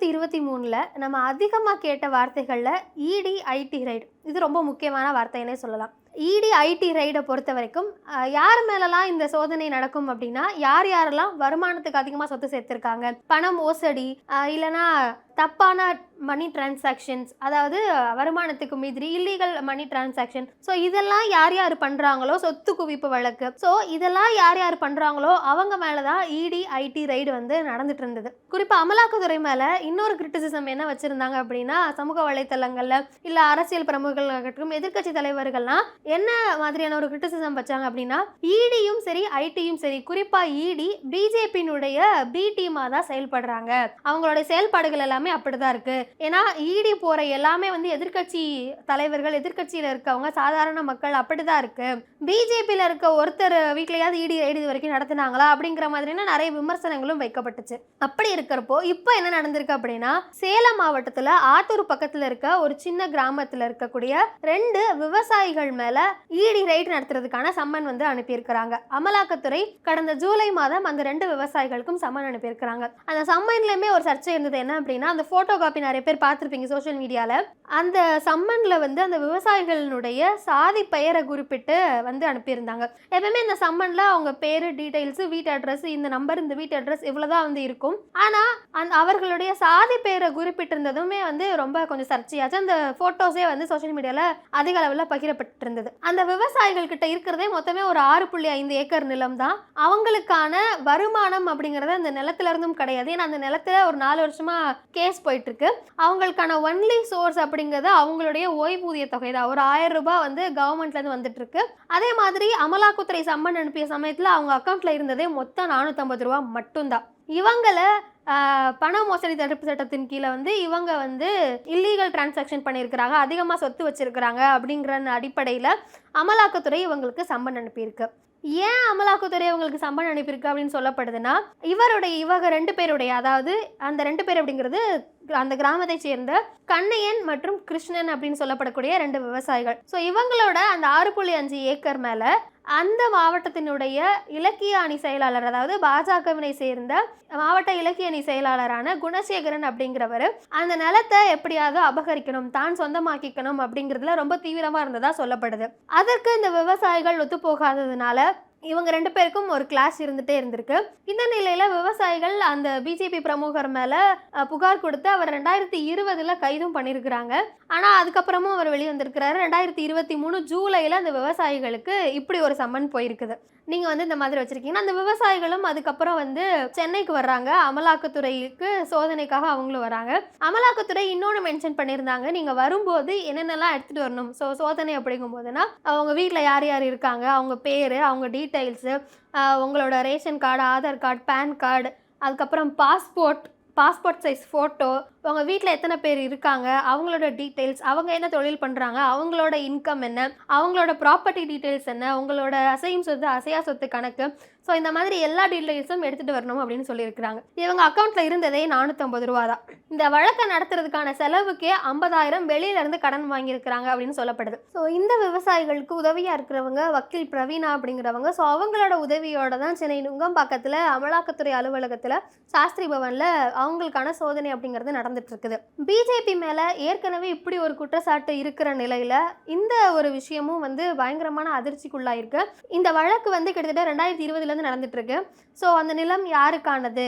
ரெண்டாயிரத்தி இருபத்தி மூணில் நம்ம அதிகமாக கேட்ட வார்த்தைகளில் இடி ஐடி ரைடு இது ரொம்ப முக்கியமான வார்த்தைன்னே சொல்லலாம். இடி ஐடி ரைடை பொறுத்த வரைக்கும் யார் மேலெல்லாம் இந்த சோதனை நடக்கும் அப்படின்னா யார் யாரெல்லாம் வருமானத்துக்கு அதிகமாக சொத்து சேர்த்துருக்காங்க? பணம் மோசடி இல்லைனா இல்லைன்னா தப்பான மணி டிரான்சாக்ஷன்ஸ் அதாவது வருமானத்துக்கு மீதிரி இல்லீகல் மணி டிரான்சாக்ஷன் ஸோ இதெல்லாம் யார் யார் பண்ணுறாங்களோ சொத்து குவிப்பு வழக்கு. ஸோ இதெல்லாம் யார் யார் பண்ணுறாங்களோ அவங்க மேலே தான் இடி ஐடி ரைடு வந்து நடந்துட்டு இருந்தது. குறிப்பாக அமலாக்கத்துறை மேலே இன்னொரு கிரிட்டிசிசம் என்ன வச்சுருந்தாங்க அப்படின்னா சமூக வலைத்தளங்களில் இல்லை அரசியல் பிரமுகர்களாகட்டும் எதிர்க்கட்சி தலைவர்கள்லாம் என்ன மாதிரியான ஒரு கிரிட்டிசிசம் வச்சாங்க அப்படின்னா இடியும் சரி ஐடியும் சரி குறிப்பாக இடி பிஜேபியினுடைய பி டீமாக தான் செயல்படுறாங்க. அவங்களுடைய செயல்பாடுகள் எல்லாமே அப்படிதான் இருக்குது ஏன்னா இடி போற எல்லாமே வந்து எதிர்க்கட்சி தலைவர்கள் எதிர்க்கட்சியில இருக்கவங்க சாதாரண மக்கள் அப்படிதான் இருக்கு. பிஜேபியில இருக்க ஒருத்தர் வீட்லயாவது இடி ரைடு இது வரைக்கும் நடத்தினாங்களா அப்படிங்கிற மாதிரினா நிறைய விமர்சனங்களும் வைக்கப்பட்டுச்சு. அப்படி இருக்கிறப்போ இப்போ என்ன நடந்திருக்கு அப்படின்னா சேலம் மாவட்டத்துல ஆத்தூர் பக்கத்துல இருக்க ஒரு சின்ன கிராமத்துல இருக்கக்கூடிய ரெண்டு விவசாயிகள் மேல இடி ரைடு நடத்துறதுக்கான சம்மன் வந்து அனுப்பியிருக்கிறாங்க. அமலாக்கத்துறை கடந்த ஜூலை மாதம் அந்த ரெண்டு விவசாயிகளுக்கும் சம்மன் அனுப்பியிருக்கிறாங்க. அந்த சம்மன்லயுமே ஒரு சர்ச்சை இருந்தது. என்ன அப்படின்னா அந்த போட்டோ காப்பி நிறைய பேர் பார்த்துருப்பீங்க சோஷியல் மீடியாவில் அந்த சம்மனில் வந்து அந்த விவசாயிகளினுடைய சாதி பெயரை குறிப்பிட்டு வந்து அனுப்பியிருந்தாங்க. எப்பவுமே இந்த சம்மனில் அவங்க பேர் டீட்டெயில்ஸு வீட்டு அட்ரஸ் இந்த நம்பர் இந்த வீட்டு அட்ரஸ் இவ்வளவுதான் வந்து இருக்கும். ஆனால் அந்த அவர்களுடைய சாதி பெயரை குறிப்பிட்டிருந்ததுமே வந்து ரொம்ப கொஞ்சம் சர்ச்சையாச்சு. அந்த ஃபோட்டோஸே வந்து சோஷியல் மீடியாவில் அதிக அளவில் பகிரப்பட்டிருந்தது. அந்த விவசாயிகள் கிட்ட இருக்கிறதே மொத்தமே ஒரு ஆறு புள்ளி ஐந்து ஏக்கர் நிலம் தான். அவங்களுக்கான வருமானம் அப்படிங்கிறத அந்த நிலத்துல இருந்தும் கிடையாது. ஏன்னா அந்த நிலத்துல ஒரு நாலு வருஷமா கேஸ் போயிட்டு இருக்கு அவங்களுக்கான ஒன்லி சோர்ஸ் அப்படிங்கிறது அவங்களுடைய ஓய்வூதிய தொகை தான். ஒரு ஆயிரம் ரூபாய் வந்து கவர்மெண்ட்லேருந்து வந்துட்டு இருக்கு அதே மாதிரி அமலாக்கத்துறை சம்மன் அனுப்பிய சமயத்தில் அவங்க அக்கௌண்ட்டில் இருந்ததே மொத்தம் நானூற்றம்பது ரூபா மட்டும்தான். இவங்களை பண மோசடி தடுப்பு சட்டத்தின் கீழே வந்து இவங்க வந்து இல்லீகல் டிரான்சாக்ஷன் பண்ணியிருக்கிறாங்க. அதிகமாக சொத்து வச்சிருக்கிறாங்க அப்படிங்கிற அடிப்படையில் அமலாக்கத்துறை இவங்களுக்கு சம்மன் அனுப்பியிருக்கு. ஏன் அமலாக்கத்துறை அவங்களுக்கு சம்பளம் அனுப்பியிருக்கு அப்படின்னு சொல்லப்படுதுன்னா இவருடைய இவங்க ரெண்டு பேருடைய அதாவது அந்த ரெண்டு பேர் அப்படிங்கிறது அந்த கிராமத்தை சேர்ந்த கண்ணையன் மற்றும் கிருஷ்ணன் அப்படின்னு சொல்லப்படக்கூடிய ரெண்டு விவசாயிகள். ஸோ இவங்களோட அந்த ஆறு புள்ளி அஞ்சு ஏக்கர் மேலே அந்த மாவட்டத்தினுடைய இலக்கிய அணி செயலாளர் அதாவது பாஜகவினை சேர்ந்த மாவட்ட இலக்கிய அணி செயலாளரான குணசேகரன் அப்படிங்கிறவர் அந்த நிலத்தை எப்படியாவது அபகரிக்கணும் தான் சொந்தமாக்கிக்கணும் அப்படிங்கிறதுல ரொம்ப தீவிரமாக இருந்ததாக சொல்லப்படுது. அதற்கு இந்த விவசாயிகள் ஒத்துப்போகாததுனால இவங்க ரெண்டு பேருக்கும் ஒரு கிளாஸ் இருந்துகிட்டே இருந்திருக்கு. இந்த நிலையில் விவசாயிகள் அந்த பிஜேபி பிரமுகர் மேலே புகார் கொடுத்து அவர் ரெண்டாயிரத்தி இருபதில் கைதும் பண்ணியிருக்கிறாங்க ஆனால் அதுக்கப்புறமும் அவர் வெளிவந்திருக்கிறாரு. ரெண்டாயிரத்தி இருபத்தி மூணு ஜூலையில் அந்த விவசாயிகளுக்கு இப்படி ஒரு சம்மன் போயிருக்குது. நீங்கள் வந்து இந்த மாதிரி வச்சுருக்கீங்கன்னா அந்த விவசாயிகளும் அதுக்கப்புறம் வந்து சென்னைக்கு வர்றாங்க. அமலாக்கத்துறைக்கு சோதனைக்காக அவங்களும் வராங்க. அமலாக்கத்துறை இன்னொன்று மென்ஷன் பண்ணியிருந்தாங்க. நீங்கள் வரும்போது என்னென்னலாம் எடுத்துகிட்டு வரணும்? ஸோ சோதனை அப்படிங்கும் போதுனா அவங்க வீட்டில் யார் யார் இருக்காங்க? அவங்க பேர் அவங்க டீட்டெயில்ஸு உங்களோட ration card Aadhaar card PAN card அதுக்கப்புறம் பாஸ்போர்ட் பாஸ்போர்ட் சைஸ் ஃபோட்டோ உங்கள் வீட்டில் எத்தனை பேர் இருக்காங்க அவங்களோட டீட்டெயில்ஸ் அவங்க என்ன தொழில் பண்ணுறாங்க அவங்களோட இன்கம் என்ன அவங்களோட ப்ராப்பர்ட்டி டீட்டெயில்ஸ் என்ன உங்களோட அசையும் சொத்து அசையா சொத்து கணக்கு ஸோ இந்த மாதிரி எல்லா டீட்டெயில்ஸும் எடுத்துகிட்டு வரணும் அப்படின்னு சொல்லியிருக்கிறாங்க. இவங்க அக்கௌண்ட்டில் இருந்ததே நானூற்றம்பது ரூபா தான் இந்த வழக்கை நடத்துறதுக்கான செலவுக்கே ஐம்பதாயிரம் வெளியிலேருந்து கடன் வாங்கியிருக்கிறாங்க அப்படின்னு சொல்லப்படுது. ஸோ இந்த விவசாயிகளுக்கு உதவியாக இருக்கிறவங்க வக்கீல் பிரவீனா அப்படிங்கிறவங்க ஸோ அவங்களோட உதவியோட தான் சென்னை நுங்கம்பாக்கத்தில் அமலாக்கத்துறை அலுவலகத்தில் சாஸ்திரி பவனில் அவங்களுக்கான சோதனை அப்படிங்கிறது நடந்துட்டு இருக்குது பிஜேபி மேலே ஏற்கனவே இப்படி ஒரு குற்றச்சாட்டு இருக்கிற நிலையில் இந்த ஒரு விஷயமும் வந்து பயங்கரமான அதிர்ச்சிக்குள்ளாயிருக்கு. இந்த வழக்கு வந்து கிட்டத்தட்ட ரெண்டாயிரத்தி இருபதுலேருந்து வந்து இருக்கு ஸோ அந்த நிலம் யாருக்கானது?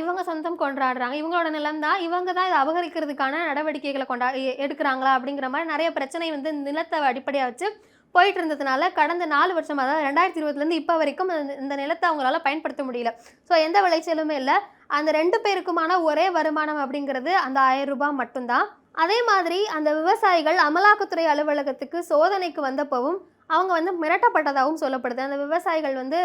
இவங்க சொந்தம் கொண்டாடுறாங்க. இவங்களோட நிலம் தான் இவங்க தான் இதை அபகரிக்கிறதுக்கான நடவடிக்கைகளை கொண்டா எடுக்கிறாங்களா அப்படிங்கிற மாதிரி நிறைய பிரச்சனை வந்து நிலத்தை அடிப்படையாக வச்சு போயிட்டு இருந்ததுனால கடந்த நாலு வருஷம் அதாவது ரெண்டாயிரத்தி இருபதுலேருந்து இப்போ வரைக்கும் இந்த நிலத்தை அவங்களால பயன்படுத்த முடியல. ஸோ எந்த விளைச்சலுமே இல்லை. அந்த ரெண்டு பேருக்குமான ஒரே வருமானம் அப்படிங்கிறது அந்த ஆயிரம் ரூபாய் மட்டும்தான். அதே மாதிரி அந்த விவசாயிகள் அமலாக்கத்துறை அலுவலகத்துக்கு சோதனைக்கு வந்தப்பவும் அவங்க வந்து மிரட்டப்பட்டதாகவும் சொல்லப்படுது. அந்த விவசாயிகள் வந்து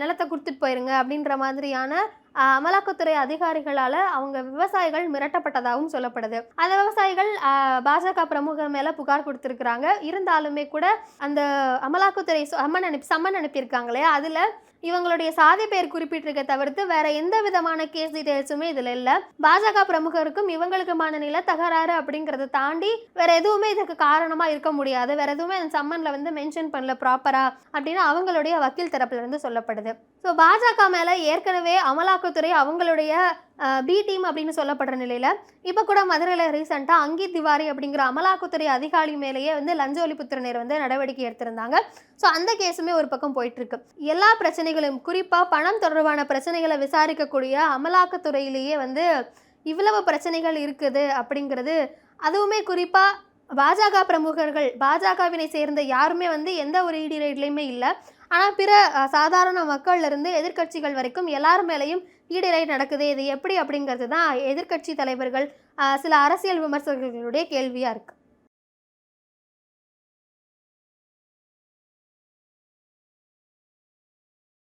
நிலத்தை கொடுத்துட்டு போயிருங்க அப்படின்ற மாதிரியான அமலாக்கத்துறை அதிகாரிகளால் அவங்க விவசாயிகள் மிரட்டப்பட்டதாகவும் சொல்லப்படுது. அந்த விவசாயிகள் பாஜக பிரமுகர் மேலே புகார் கொடுத்துருக்குறாங்க. இருந்தாலுமே கூட அந்த அமலாக்கத்துறை சம்மன் அனுப்பி சம்மன் அனுப்பியிருக்காங்களே அதில் இவங்களுடைய சாதி பெயர் குறிப்பிட்டிருக்க தவிர்த்து வேற எந்த விதமான கேஸ் டீடைல்ஸுமே இதில் இல்லை. பாஜக பிரமுகருக்கும் இவங்களுக்குமான நில தகராறு அப்படிங்கிறத தாண்டி வேற எதுவுமே இதுக்கு காரணமாக இருக்க முடியாது. வேற எதுவுமே அந்த சம்மனில் வந்து மென்ஷன் பண்ணல ப்ராப்பரா அப்படின்னு அவங்களுடைய வக்கீல் தரப்புல இருந்து சொல்லப்படுது. ஸோ பாஜக மேலே ஏற்கனவே அமலாக்கத்துறை அவங்களுடைய பி டீம் அப்படின்னு சொல்லப்படுற நிலையில் இப்போ கூட மதுரையில் ரீசெண்டாக அங்கி திவாரி அப்படிங்கிற அமலாக்கத்துறை அதிகாரி மேலேயே வந்து லஞ்ச ஒழிப்புத்துறையினர் வந்து நடவடிக்கை எடுத்திருந்தாங்க. ஸோ அந்த கேஸுமே ஒரு பக்கம் போயிட்டுருக்கு. எல்லா பிரச்சனைகளும் குறிப்பாக பணம் தொடர்பான பிரச்சனைகளை விசாரிக்கக்கூடிய அமலாக்கத்துறையிலேயே வந்து இவ்வளவு பிரச்சனைகள் இருக்குது அப்படிங்கிறது அதுவுமே குறிப்பாக பாஜக பிரமுகர்கள் பாஜகவினை சேர்ந்த யாருமே வந்து எந்த ஒரு இடி ரைட்லையுமே இல்லை. ஆனால் பிற சாதாரண மக்கள்லேருந்து எதிர்கட்சிகள் எதிர்க்கட்சிகள் வரைக்கும் எல்லார் மேலேயும் இடி நடக்குது இது எப்படி அப்படிங்கிறது தான் எதிர்க்கட்சி தலைவர்கள் சில அரசியல் விமர்சகர்களுடைய கேள்வியாக இருக்குது